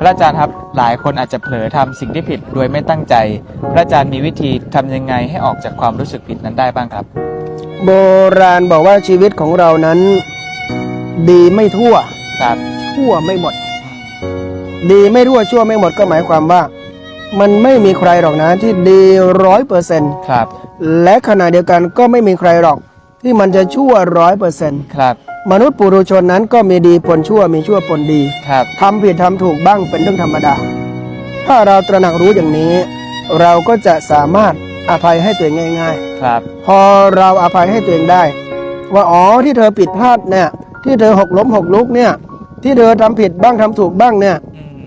พระอาจารย์ครับหลายคนอาจจะเผลอทำสิ่งที่ผิดโดยไม่ตั้งใจ พระอาจารย์มีวิธีทำยังไงให้ออกจากความรู้สึกผิดนั้นได้บ้างครับ โบราณบอกว่าชีวิตของเรานั้น ดีไม่ทั่วครับชั่วไม่หมด ดีไม่ทั่วชั่วไม่หมดก็หมายความว่า มันไม่มีใครหรอกนะที่ดีร้อยเปอร์เซ็นต์ครับ และขณะเดียวกันก็ไม่มีใครหรอกที่มันจะชั่วร้อยเปอร์เซ็นต์ครับ มนุษย์ปุถุชนนั้นก็มีดีปนชั่วมีชั่วปนดีครับ ทำผิดทำถูกบ้างเป็นเรื่องธรรมดา ถ้าเราตระหนักรู้อย่างนี้ เราก็จะสามารถอภัยให้ตัวเองง่ายๆครับพอเราอภัยให้ตัวเองได้ ว่าอ๋อที่เธอผิดพลาดเนี่ย ที่เธอหกล้มหกลุกเนี่ย ที่เธอทำผิดบ้างทำถูกบ้างเนี่ย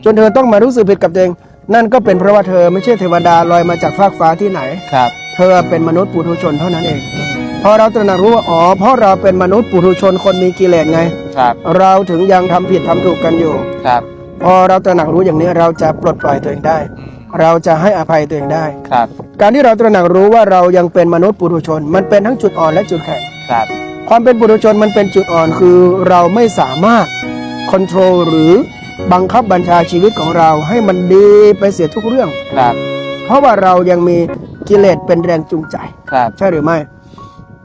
จนเธอต้องมารู้สึกผิดกับตัวเอง นั่นก็เป็นเพราะว่าเธอไม่ใช่เทวดาลอยมาจากฟากฟ้าที่ไหน ครับ เธอเป็นมนุษย์ปุถุชนเท่านั้นเอง อืม พอเราตระหนักรู้ว่าอ๋อเพราะเราเป็นมนุษย์ปุถุชนคนมีกิเลสไง ครับเราถึงยังทำผิดทำถูกกันอยู่ ครับพอเราตระหนักรู้อย่างนี้เราจะปลดปล่อยตัวเองได้อืมเราจะให้อภัยตัวเองได้ ครับ การที่เราตระหนักรู้ว่าเรายังเป็นมนุษย์ปุถุชน มันเป็นทั้งจุดอ่อนและจุดแข็งครับ ความเป็นปุถุชนมันเป็นจุดอ่อนคือเราไม่สามารถค o n t r o l หรือบังคับบัญชาชีวิตของเราให้มันดีไปเสียทุกเรื่องครับ เพราะว่าเรายังมีกิเลสเป็นแรงจูงใจครับ ใช่หรือไม่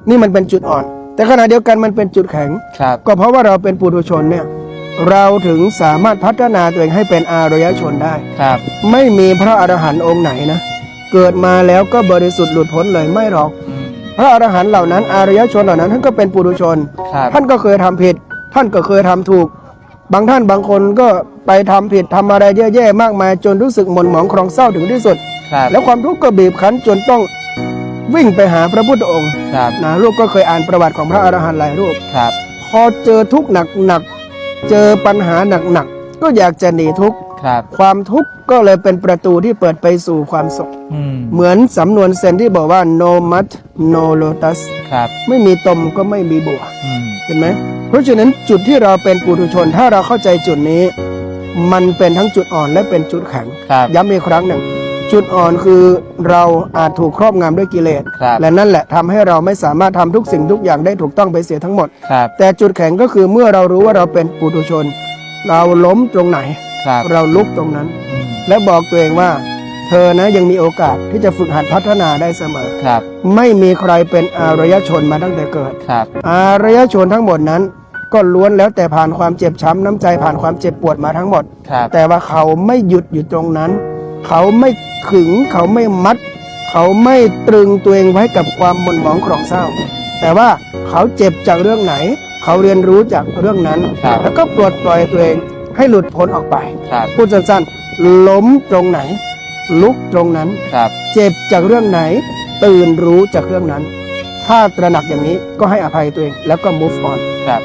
นี่มันเป็นจุดอ่อน แต่ขณะเดียวกันมันเป็นจุดแข็ง ครับ ก็เพราะว่าเราเป็นปุถุชนเนี่ยเราถึงสามารถพัฒนาตัวเองให้เป็นอารยชนได้ ครับ ไม่มีพระอรหันต์องค์ไหนนะ เกิดมาแล้วก็บริสุทธิ์หลุดพ้นเลยไม่หรอก อืม พระอรหันต์เหล่านั้นอารยชนเหล่านั้นท่านก็เป็นปุถุชน ครับ ท่านก็เคยทำผิด ท่านก็เคยทำถูก บางท่านบางคนก็ไปทำผิดทำอะไรแย่ๆมากมายจนรู้สึกหม่นหมองครองเศร้าถึงที่สุด ครับ แล้วความทุกข์ก็บีบคั้นจนต้อง วิ่งไปหาพระพุทธองค์ครับนะลูกก็เคยอ่านประวัติของพระอรหันต์หลายรูปครับ พอเจอทุกข์หนักๆเจอปัญหาหนักๆก็อยากจะหนีทุกข์ครับ ความทุกข์ก็เลยเป็นประตูที่เปิดไปสู่ความสุขอืมเหมือนสำนวนเซนที่บอกว่า no mud no lotus ครับไม่มีตมก็ไม่มีบัวอืมเห็นไหมเพราะฉะนั้นจุดที่เราเป็นปุถุชนถ้าเราเข้าใจจุดนี้ มันเป็นทั้งจุดอ่อนและเป็นจุดแข็งครับย้ำอีกครั้งหนึ่ง จุดอ่อนคือเราอาจถูกครอบงำด้วยกิเลส ครับและนั่นแหละทำให้เราไม่สามารถทำทุกสิ่งทุกอย่างได้ถูกต้องไปเสียทั้งหมด ครับแต่จุดแข็งก็คือเมื่อเรารู้ว่าเราเป็นปุถุชน เราล้มตรงไหน ครับเราลุกตรงนั้น อืมและบอกตัวเองว่า เธอนะยังมีโอกาสที่จะฝึกหัดพัฒนาได้เสมอ ครับไม่มีใครเป็นอารยชนมาตั้งแต่เกิด ครับอารยชนทั้งหมดนั้น ก็ล้วนแล้วแต่ผ่านความเจ็บช้ำน้ำใจผ่านความเจ็บปวดมาทั้งหมด ครับแต่ว่าเขาไม่หยุดอยู่ตรงนั้น เขาไม่ขึงเขาไม่มัด เขาไม่ตรึงตัวเองไว้กับความหม่นหมองครองเศร้า แต่ว่าเขาเจ็บจากเรื่องไหน เขาเรียนรู้จากเรื่องนั้น ครับแล้วก็ปลดปล่อยตัวเองให้หลุดพ้นออกไป ครับ พูดสั้นๆล้มตรงไหน ลุกตรงนั้น ครับ เจ็บจากเรื่องไหน ตื่นรู้จากเรื่องนั้น ถ้าตระหนักอย่างนี้ก็ให้อภัยตัวเองแล้วก็ move on ครับ